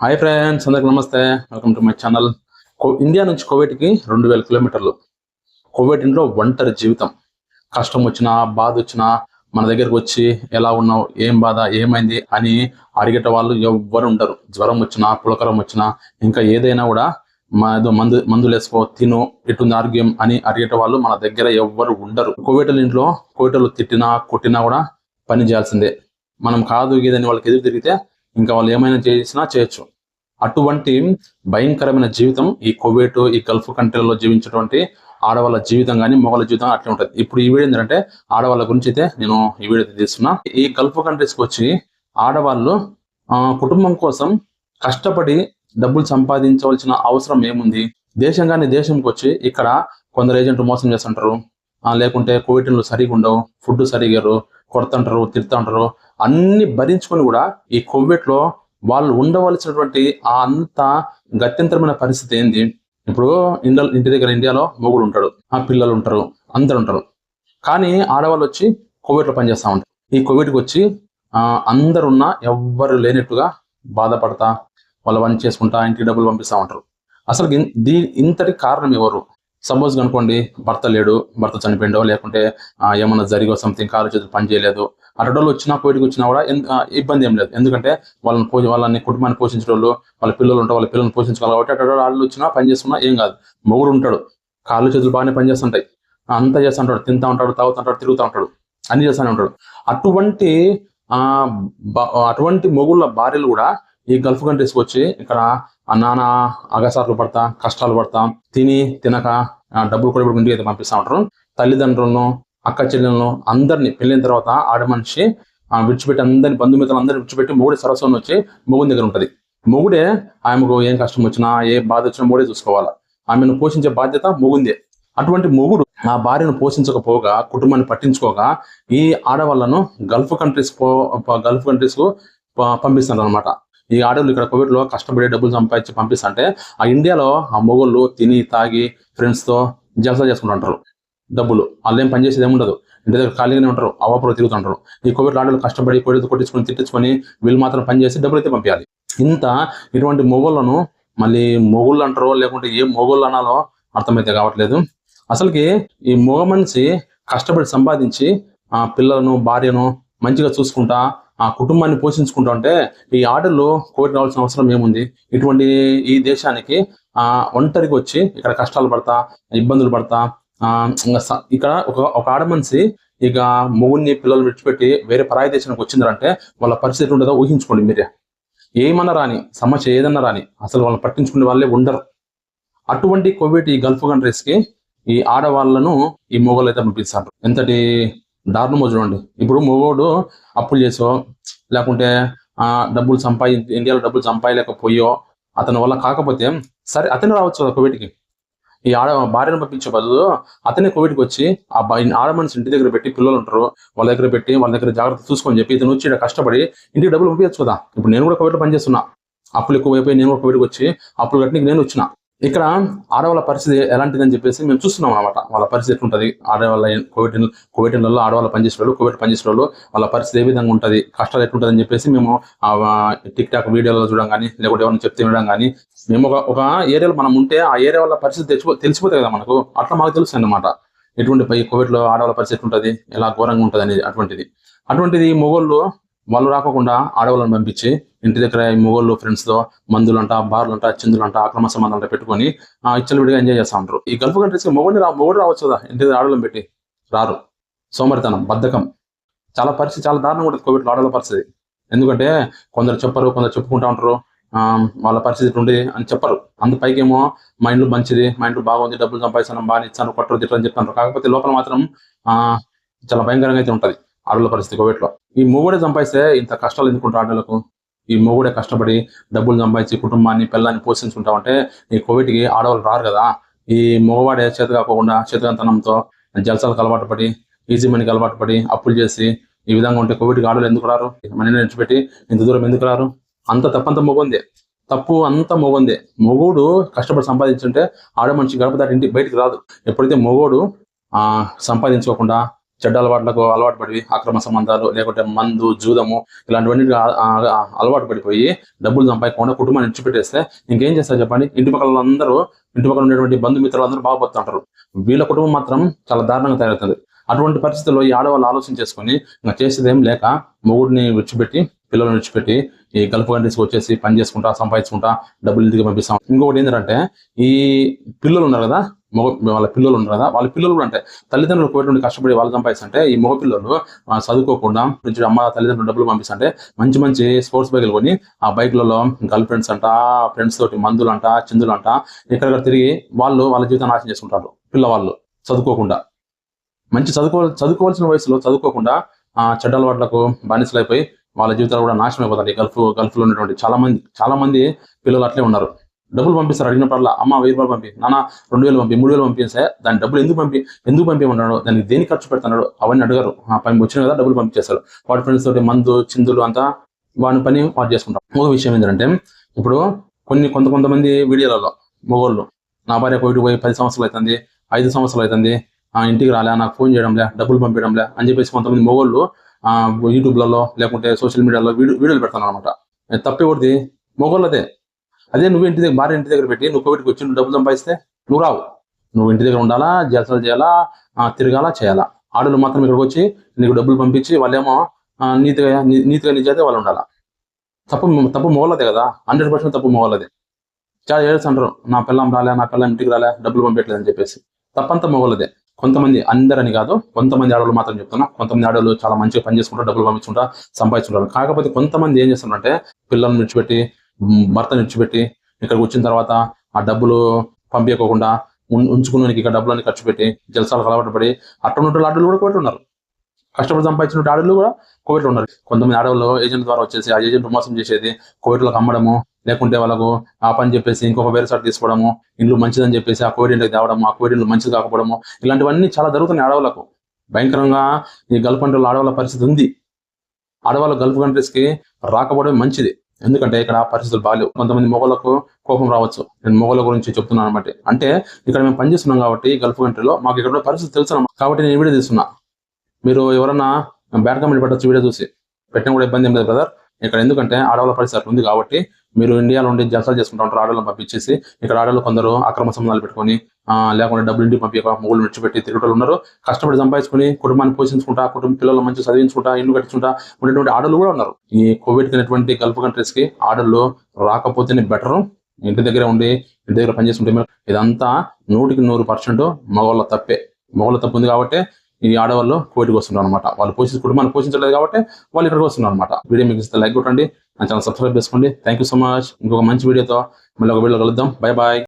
Hi friends అందరికి నమస్తే. Welcome to my channel India నుంచి కోవిడ్కి రెండు వేల కిలోమీటర్లు. కోవిడ్ ఇంట్లో ఒంటరి జీవితం. కష్టం వచ్చినా బాధ వచ్చినా మన దగ్గరకు వచ్చి ఎలా ఉన్నావు ఏం బాధ ఏమైంది అని అడిగేట వాళ్ళు ఎవ్వరు ఉండరు. జ్వరం వచ్చినా పులకరం వచ్చినా ఇంకా ఏదైనా కూడా మా ఏదో మందు మందులు వేసుకో తిను ఇటుంది ఆరోగ్యం అని అడిగేట వాళ్ళు మన దగ్గర ఎవ్వరు ఉండరు. కోవిడ్ ఇంట్లో కోవిడ్ తిట్టినా కొట్టినా కూడా పని చేయాల్సిందే. మనం కాదు ఇదని వాళ్ళకి ఎదురు తిరిగితే ఇంకా వాళ్ళు ఏమైనా చేసినా చేయొచ్చు. అటువంటి భయంకరమైన జీవితం ఈ కోవిడ్ ఈ గల్ఫ్ కంట్రీలలో జీవించేటువంటి ఆడవాళ్ళ జీవితం కానీ మొగల జీవితం అట్లే ఉంటుంది. ఇప్పుడు ఈ వీడియో ఏంటంటే ఆడవాళ్ళ గురించి అయితే నేను ఈ వీడియో తీస్తున్నా. ఈ గల్ఫ్ కంట్రీస్కి వచ్చి ఆడవాళ్ళు ఆ, కుటుంబం కోసం కష్టపడి డబ్బులు సంపాదించవలసిన అవసరం ఏముంది? దేశం కానీ దేశంకి వచ్చి ఇక్కడ కొందరు ఏజెంట్లు మోసం చేస్తుంటారు. లేకుంటే కోవిడ్లు సరిగా ఉండవు ఫుడ్ సరిగారు కొడుతుంటారు తిడుతుంటారు అన్ని భరించుకొని కూడా ఈ కోవిడ్లో వాళ్ళు ఉండవలసినటువంటి ఆ అంత గత్యంతరమైన పరిస్థితి ఏంది? ఇప్పుడు ఇండియా ఇంటి దగ్గర ఇండియాలో మొగుడు ఉంటాడు ఆ పిల్లలు ఉంటారు అందరు ఉంటారు. కానీ ఆడవాళ్ళు వచ్చి కోవిడ్లో పనిచేస్తూ ఉంటారు. ఈ కోవిడ్కి వచ్చి ఆ, అందరున్నా ఎవ్వరు లేనట్టుగా బాధపడతా వాళ్ళు పని చేసుకుంటా ఇంటికి డబ్బులు పంపిస్తూ ఉంటారు. అసలు దీ ఇంతటి కారణం ఎవరు? సపోజ్ అనుకోండి భర్త లేడు భర్త చనిపోయిండో లేకుంటే ఏమన్నా జరిగో సంథింగ్ కాలు చేతులు పని చేయలేదు అటోళ్ళు వచ్చినా కోవిడ్కి వచ్చినా కూడా ఎంత ఇబ్బంది ఏం లేదు. ఎందుకంటే వాళ్ళని పోషి వాళ్ళని కుటుంబాన్ని పోషించే వాళ్ళు వాళ్ళ పిల్లలు ఉంటారు వాళ్ళ పిల్లల్ని పోషించుకోవాలి కాబట్టి అటు వాళ్ళు వచ్చినా పని చేస్తున్నా ఏం కాదు. మొగుడు ఉంటాడు కాళ్ళు చేతులు బాగానే పని చేస్తుంటాయి. అంతా చేస్తూ ఉంటాడు తింటా ఉంటాడు తాగుతుంటాడు తిరుగుతూ ఉంటాడు అన్ని చేస్తూనే ఉంటాడు. అటువంటి ఆ అటువంటి మొగుళ్ళ భార్యలు కూడా ఈ గల్ఫ్ కంట్రీస్కి వచ్చి ఇక్కడ నానా అగసార్లు పడతా కష్టాలు పడతా తిని తినక డబ్బులు కూడా ఇప్పుడు ఇంటికి అయితే పంపిస్తూ ఉంటారు. తల్లిదండ్రులను అక్క చెల్లెలను అందరినీ పెళ్ళిన తర్వాత ఆడ మనిషి విడిచిపెట్టి అందరిని బంధుమిత్రులు అందరిని విడిచిపెట్టి మొగుడే సరస్వం వచ్చి మొగుడి దగ్గర ఉంటది. మొగుడే ఆమెకు ఏం కష్టం వచ్చినా ఏ బాధ వచ్చినా మొగుడే చూసుకోవాలి. ఆమెను పోషించే బాధ్యత మొగుందే. అటువంటి మొగుడు ఆ భార్యను పోషించకపోగా కుటుంబాన్ని పట్టించుకోగా ఈ ఆడవాళ్ళను గల్ఫ్ కంట్రీస్ గల్ఫ్ కంట్రీస్కు ప- పంపిస్తున్నారు అనమాట ఈ ఆడవాళ్ళు ఇక్కడ కోవిడ్లో కష్టపడి డబ్బులు సంపాదించి పంపిస్తుంటే ఆ ఇండియాలో ఆ మొగోళ్ళు తిని తాగి ఫ్రెండ్స్తో జలసా చేసుకుంటుంటారు. డబ్బులు. వాళ్ళు ఏం పని చేసేది ఏముండదు ఇంటి దగ్గర ఖాళీగానే ఉంటారు. అవ్వప్పుడు తిరుగుతుంటారు. ఈ కోవిడ్ ఆడవాళ్ళు కష్టపడి కోవిడ్ కొట్టించుకొని తిట్టించుకొని వీళ్ళు మాత్రం పని చేసి డబ్బులు అయితే పంపించాలి. ఇంత ఇటువంటి మొగోళ్ళను మళ్ళీ మొగుళ్ళు అంటారో లేకుంటే ఏ మొగుళ్ళు అనాలో అర్థమైతే కావట్లేదు. అసలుకి ఈ మగ మనిషి కష్టపడి సంపాదించి ఆ పిల్లలను భార్యను మంచిగా చూసుకుంటా ఆ కుటుంబాన్ని పోషించుకుంటూ ఉంటే ఈ ఆటల్లో కోవిడ్ రావాల్సిన అవసరం ఏముంది? ఇటువంటి ఈ దేశానికి ఆ ఒంటరికి వచ్చి ఇక్కడ కష్టాలు పడతా ఇబ్బందులు పడతా ఆ ఇక్కడ ఒక ఒక ఆడ మనిషి ఇక మొగుడిని పిల్లలు విడిచిపెట్టి వేరే పరాయి దేశానికి వచ్చిందంటే వాళ్ళ పరిస్థితి ఉండదో ఊహించుకోండి మీరే. ఏమన్నా రాని సమస్య ఏదన్నా రాని అసలు వాళ్ళని పట్టించుకునే వాళ్ళే ఉండరు. అటువంటి కోవిడ్ ఈ గల్ఫ్ కంట్రీస్కి ఈ ఆడవాళ్ళను ఈ మొగలైతే అయితే పంపిస్తారు. ఎంతటి దారుణమో చూడండి ఇప్పుడు మొగోడు అప్పులు చేసో లేకుంటే ఆ డబ్బులు సంపాది ఇండియాలో డబ్బులు సంపాదలేకపోయో అతని వల్ల కాకపోతే సరే అతను రావచ్చు కదా కోవిడ్కి. ఈ ఆడ భార్యను పంపించే బదులు అతనే కోవిడ్కి వచ్చి ఆ బా- ఆడ మనిషి ఇంటి దగ్గర పెట్టి పిల్లలు ఉంటారు వాళ్ళ దగ్గర పెట్టి వాళ్ళ దగ్గర జాగ్రత్త చూసుకొని చెప్పి ఇతను వచ్చి కష్టపడి ఇంటికి డబ్బులు పంపించచ్చు కదా. ఇప్పుడు నేను కూడా కోవిడ్ పనిచేస్తున్నా. అప్పులు ఎక్కువ అయిపోయి నేను కూడా కోవిడ్కి వచ్చి అప్పులు కట్టి నేను వచ్చిన. ఇక్కడ ఆడవాళ్ళ పరిస్థితి ఎలాంటిదని చెప్పేసి మేము చూస్తున్నాం అనమాట వాళ్ళ పరిస్థితి ఎట్లుంటుంది? ఆడవాళ్ళ కోవిడ్ కోవిడ్లలో ఆడవాళ్ళ పనిచేసే వాళ్ళు కోవిడ్ పనిచేసే వాళ్ళు వాళ్ళ పరిస్థితి ఏ విధంగా ఉంటుంది? కష్టాలు ఎట్లుంటుందని అని చెప్పేసి మేము టిక్ టాక్ వీడియోలో చూడడం కానీ లేకపోతే ఎవరైనా చెప్తే వినడం కానీ మేము ఒక ఒక ఏరియాలో మనం ఉంటే ఆ ఏరియా వాళ్ళ పరిస్థితి తెచ్చిపో తెలిసిపోతుంది కదా మనకు. అట్లా మాకు తెలుస్తుంది అనమాట ఎటువంటి కోవిడ్లో కోవిడ్లో ఆడవాళ్ళ పరిస్థితి ఉంటుంది ఎలా ఘోరంగా ఉంటుంది అనేది అటువంటిది. అటువంటిది మొగోళ్ళు వాళ్ళు రాకుండా ఆడవాళ్ళని పంపించి ఇంటి దగ్గర ఈ మొగోళ్ళు ఫ్రెండ్స్తో మందులంట బార్లంట చిందులంట అక్రమ సంబంధాలంట పెట్టుకొని ఇచ్చలు విడిగా ఎంజాయ్ చేస్తా ఉంటారు. ఈ గల్ఫ్ కంట్రీస్కి మొగోడిని రా మొగోడు రావచ్చు కదా ఇంటి దగ్గర ఆడవాళ్ళని పెట్టి. రారు. సోమరితనం బద్ధకం. చాలా పరిస్థితి చాలా దారుణంగా ఉంటుంది కోవిడ్ ఆడవాళ్ళ పరిస్థితి. ఎందుకంటే కొందరు చెప్పరు కొందరు చెప్పుకుంటా ఉంటారు. వాళ్ళ పరిస్థితి ఉండి అని చెప్పరు. అంత పైకేమో మా ఇంట్లో మంచిది మా ఇంట్లో బాగుంది డబ్బులు సంపాదిస్తాను బాగా ఇచ్చాను కొట్టరు తిట్టని అని చెప్తాను కాకపోతే లోపల మాత్రం ఆ చాలా భయంకరంగా అయితే ఉంటది. ఆడవాళ్ళ పరిస్థితి కోవిడ్లో. ఈ మొగుడే సంపాదిస్తే ఇంత కష్టాలు ఎందుకుంటారు ఆడవాళ్ళకు ఈ మొగుడే కష్టపడి డబ్బులు సంపాదించి కుటుంబాన్ని పిల్లల్ని పోషించుకుంటామంటే ఈ కోవిడ్కి ఆడవాళ్ళు రారు కదా. ఈ మగవాడే చేత కాకుండా చేతకంతనంతో జలసాలకు అలవాటు పడి ఈజీ మనీకి అలవాటు పడి అప్పులు చేసి ఈ విధంగా ఉంటే కోవిడ్కి ఆడవాళ్ళు ఎందుకు రారు? మనీని నిలిచిపెట్టి ఇంత దూరం ఎందుకు రారు? అంత తప్పంత మొగందే. తప్పు అంత మొగందే. మొగుడు కష్టపడి సంపాదించుంటే ఆడ మనిషి గడప దాటి ఇంటి బయటికి రాదు. ఎప్పుడైతే మొగోడు ఆ సంపాదించుకోకుండా చెడ్డ అలవాట్లకు అలవాటు పడి అక్రమ సంబంధాలు లేకుంటే మందు జూదము ఇలాంటివన్నీ అలవాటు పడిపోయి డబ్బులు సంపాదించకుండా కుటుంబాన్ని ఇచ్చిపెట్టేస్తే ఇంకేం చేస్తారు చెప్పండి? ఇంటి పక్కల అందరూ ఇంటి పక్కన ఉండేటువంటి బంధుమిత్రులు అందరూ బాగుపడుతుంటారు వీళ్ళ కుటుంబం మాత్రం చాలా దారుణంగా తయారవుతుంది. అటువంటి పరిస్థితుల్లో ఈ ఆడవాళ్ళు ఆలోచన చేసుకొని ఇంకా చేసేది ఏం లేక మొగుడిని విడిచిపెట్టి పిల్లల్ని విడిచిపెట్టి ఈ గల్ఫ్ కంట్రీస్కి వచ్చేసి పని చేసుకుంటా సంపాదించుకుంటా డబ్బులు ఇంటికి పంపిస్తాం. ఇంకొకటి ఏంటంటే ఈ పిల్లలు ఉన్నారు కదా మగ వాళ్ళ పిల్లలు ఉన్నారు కదా వాళ్ళ పిల్లలు కూడా అంటే తల్లిదండ్రులు కోటి కష్టపడి వాళ్ళు సంపాదిస్తుంటే ఈ మగ పిల్లలు చదువుకోకుండా నుంచి అమ్మ తల్లిదండ్రులు డబ్బులు పంపిస్తుంటే మంచి మంచి స్పోర్ట్స్ బైకులు కొని ఆ బైక్లలో గర్ల్ ఫ్రెండ్స్ అంట ఫ్రెండ్స్ తోటి మందులు అంట చిందులు అంట ఇక్కడ తిరిగి వాళ్ళు వాళ్ళ జీవితాన్ని నాశనం చేసుకుంటారు పిల్లవాళ్ళు చదువుకోకుండా. మంచి చదువుకో చదువుకోవాల్సిన వయసులో చదువుకోకుండా చెడ్డ అలవాట్లకు బానిసలైపోయి వాళ్ళ జీవితాలు కూడా నాశనం అయిపోతాయి. గల్ఫ్ గల్ఫ్లో ఉన్నటువంటి చాలా మంది చాలా మంది పిల్లలు అట్లే ఉన్నారు. డబ్బులు పంపిస్తారు అడిగినప్పుడల్లా అమ్మ వెయ్యి రూపాయలు పంపి నాన్న రెండు వేలు పంపి మూడు వేలు పంపిస్తే దాని డబ్బులు ఎందుకు పంపి ఎందుకు పంపించమన్నాడు దానికి దేనికి ఖర్చు పెడుతున్నాడు అవన్నీ అడిగారు. ఆ పని వచ్చిన కదా డబ్బులు పంపించేస్తారు. వాడి ఫ్రెండ్స్ తోటి మందు చిందులు అంతా వాడి పని వాడు చేసుకుంటారు ఇంకొక విషయం ఏంటంటే ఇప్పుడు కొన్ని కొంత కొంతమంది వీడియోలలో మొగోళ్ళు నా భార్య కోవిడ్ పోయి పది సంవత్సరాలు అవుతుంది ఐదు సంవత్సరాలు అవుతుంది ఆ ఇంటికి రాలే నాకు ఫోన్ చేయడంలే డబ్బులు పంపించడంలే అని చెప్పేసి కొంతమంది మొగోళ్ళు యూట్యూబ్లలో లేకుంటే సోషల్ మీడియాలో వీడియో వీడియోలు పెడతాను అనమాట తప్పేవాడిది మొగోళ్ళదే. అదే నువ్వు ఇంటి దగ్గర భార్య ఇంటి దగ్గర పెట్టి నువ్వు కోవిడ్కి వచ్చి నువ్వు డబ్బులు సంపాదిస్తే నువ్వు రావు. నువ్వు ఇంటి దగ్గర ఉండాలా జాతరలు చేయాలా తిరగాల తిరగాలా చేయాలా. ఆడలు మాత్రం ఇక్కడికి వచ్చి నీకు డబ్బులు పంపించి వాళ్ళేమో నీతిగా నీతిగా నిజాయితీ వాళ్ళు ఉండాలా. తప్పు తప్పు మొగలదే కదా. హండ్రెడ్ పర్సెంట్ తప్పు మొగలదే చాలా ఏడుస్తుంటారు. నా పిల్లం రాలే నా పిల్లం ఇంటికి రాలే డబ్బులు పంపించలేదు అని చెప్పేసి. తప్పంతా మొగలదే కొంతమంది అందరని కాదు కొంతమంది ఆడవాళ్ళు మాత్రం చెప్తున్నా కొంతమంది ఆడవాళ్ళు చాలా మంచిగా పని చేసుకుంటారు డబ్బులు పంపించుకుంటా సంపాదించుకుంటారు కాకపోతే కొంతమంది ఏం చేస్తున్నారంటే పిల్లల్ని విడిచిపెట్టి భర్తను విడిచిపెట్టి ఇక్కడికి వచ్చిన తర్వాత ఆ డబ్బులు పంపించకోకుండా ఉంచుకున్నానికి ఇక్కడ డబ్బులని ఖర్చు పెట్టి జలసాలకు అలవాటు పడి అటువంటి ఆడవాళ్ళు కూడా కోటి ఉన్నారు. కష్టపడి సంపాదించిన ఆడవాళ్ళు కూడా కోవిడ్లో ఉన్నారు. కొంతమంది ఆడవాళ్ళు ఏజెంట్ ద్వారా వచ్చేసి ఆ ఏజెంట్ మోసం చేసేది కోవిడ్లకు అమ్మడము లేకుంటే వాళ్ళకు ఆ పని చెప్పేసి ఇంకొక వేరే సార్ తీసుకోవడము ఇల్లు మంచిదని చెప్పేసి ఆ కోవిడ్ ఇంటికి తేవడము ఆ కోవిడ్ ఇల్లు మంచిది కాకపోవడము ఇలాంటివన్నీ చాలా జరుగుతున్నాయి ఆడవాళ్ళకు. భయంకరంగా ఈ గల్ఫ్ కంట్రీలో ఆడవాళ్ళ పరిస్థితి ఉంది. ఆడవాళ్ళు గల్ఫ్ కంట్రీస్కి రాకపోవడం మంచిది. ఎందుకంటే ఇక్కడ పరిస్థితులు బాగాలేవు కొంతమంది మొగలకు కోపం రావచ్చు. నేను మొగల గురించి చెప్తున్నాను అనమాట అంటే ఇక్కడ మేము పనిచేస్తున్నాం కాబట్టి గల్ఫ్ కంట్రీలో మాకు ఇక్కడ పరిస్థితి తెలుసు కాబట్టి నేను వీడియో తీస్తున్నా. మీరు ఎవరన్నా బ్యాడ్ కమెంట్ పెట్టచ్చు వీడియో చూసి. పెట్టిన కూడా ఇబ్బంది ఏం లేదు బ్రదర్. ఇక్కడ ఎందుకంటే ఆడవాళ్ళ పరిస్థితి ఉంది కాబట్టి మీరు ఇండియాలో ఉండి జలసాలు చేసుకుంటా ఉంటారు ఆడవాళ్ళని పంపించేసి ఇక్కడ ఆడవాళ్ళు కొందరు అక్రమ సంబంధాలు పెట్టుకొని లేకుండా డబ్బులు ఇంటికి పంపి మొగులు విడిచిపెట్టి తిరుగుటలు ఉన్నారు. కష్టపడి సంపాదించుకుని కుటుంబాన్ని పోషించుకుంటా కుటుంబ పిల్లలు మంచి చదివించుకుంటా ఇల్లు కట్టించుకుంటా ఉండేటువంటి ఆడలు కూడా ఉన్నారు. ఈ కోవిడ్ అనేటువంటి గల్ఫ్ కంట్రీస్కి ఆడలు రాకపోతేనే బెటర్ ఇంటి దగ్గర ఉండి ఇంటి దగ్గర పనిచేస్తుంటే ఇదంతా నూటికి నూరు పర్సెంట్ మగవాళ్ళ తప్పే. మగవాళ్ళ తప్పు ఉంది కాబట్టి ఈ ఆడవాళ్ళు కోవిడ్కి వస్తున్నారు అనమాట వాళ్ళు పోషించి కుటుంబాన్ని పోషించలేదు కాబట్టి వాళ్ళు ఇక్కడికి వస్తున్నారు అనమాట వీడియో మీకు ఇస్తే లైక్ కొట్టండి. నా ఛానల్ సబ్స్క్రైబ్ చేసుకోండి థ్యాంక్ యూ సో మచ్ ఇంకొక మంచి వీడియోతో మళ్ళీ ఒక వీడియో కలుద్దాం. Bye bye